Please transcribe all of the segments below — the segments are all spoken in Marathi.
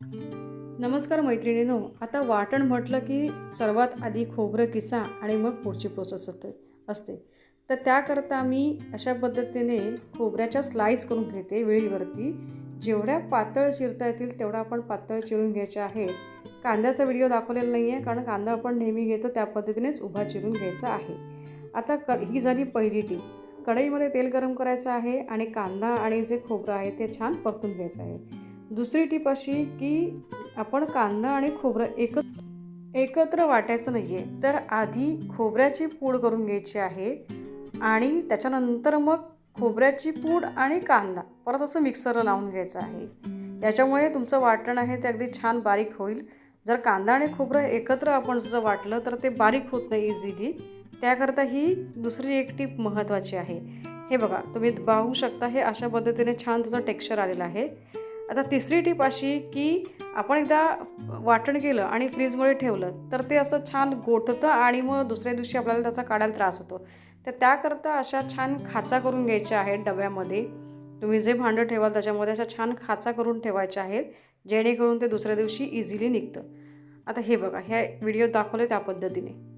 नमस्कार मैत्रिणीनो आता वाटण म्हटलं की सर्वात आधी खोबरं किसा आणि मग पुढची प्रोसेस असते असते. तर त्याकरता मी अशा पद्धतीने खोबऱ्याच्या स्लाईस करून घेते वेळीवरती. जेवढ्या पातळ चिरता येतील तेवढा आपण पातळ चिरून घ्यायच्या आहेत कांद्याचा व्हिडिओ दाखवलेला नाही आहे कारण कांदा आपण नेहमी घेतो त्या पद्धतीनेच उभा चिरून घ्यायचा आहे. आता क ही झाली पहिली टीप कढईमध्ये तेल गरम करायचं आहे आणि कांदा आणि जे खोबरं आहे ते छान परतून घ्यायचं आहे. दुसरी टीप अशी की आपण कांदा आणि खोबरं एकत्र एकत्र वाटायचं नाही आहे तर आधी खोबऱ्याची पूड करून घ्यायची आहे आणि त्याच्यानंतर मग खोबऱ्याची पूड आणि कांदा परत असं मिक्सरला लावून घ्यायचं आहे. याच्यामुळे तुमचं वाटण आहे ते अगदी छान बारीक होईल. जर कांदा आणि खोबरं एकत्र आपण जर वाटलं तर ते बारीक होत नाही इझिली त्याकरता ही दुसरी एक टीप महत्त्वाची आहे. हे बघा तुम्ही पाहू शकता हे अशा पद्धतीने छान त्याचं टेक्स्चर आलेलं आहे. आता तिसरी टीप अशी की आपण एकदा वाटण केलं आणि फ्रीजमध्ये ठेवलं तर ते असं छान गोठतं आणि मग दुसऱ्या दिवशी आपल्याला त्याचा काढायला त्रास होतो. तर त्याकरता अशा छान खाचा करून घ्यायच्या आहेत डब्यामध्ये. तुम्ही जे भांडं ठेवाल त्याच्यामध्ये अशा छान खाचा करून ठेवायच्या आहेत जेणेकरून ते दुसऱ्या दिवशी इझिली निघतं. आता हे बघा ह्या व्हिडिओ दाखवले त्या पद्धतीने.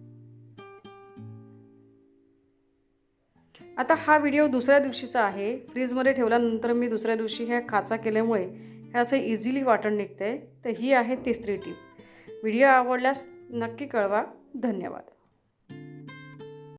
आता हा व्हिडिओ दुसऱ्या दिवशीचा आहे. फ्रीजमध्ये ठेवल्यानंतर मी दुसऱ्या दिवशी ह्या खाचा केल्यामुळे हे असं इझिली वाटण निघते तर ही आहे तिसरी टीप व्हिडिओ आवडल्यास नक्की कळवा. धन्यवाद.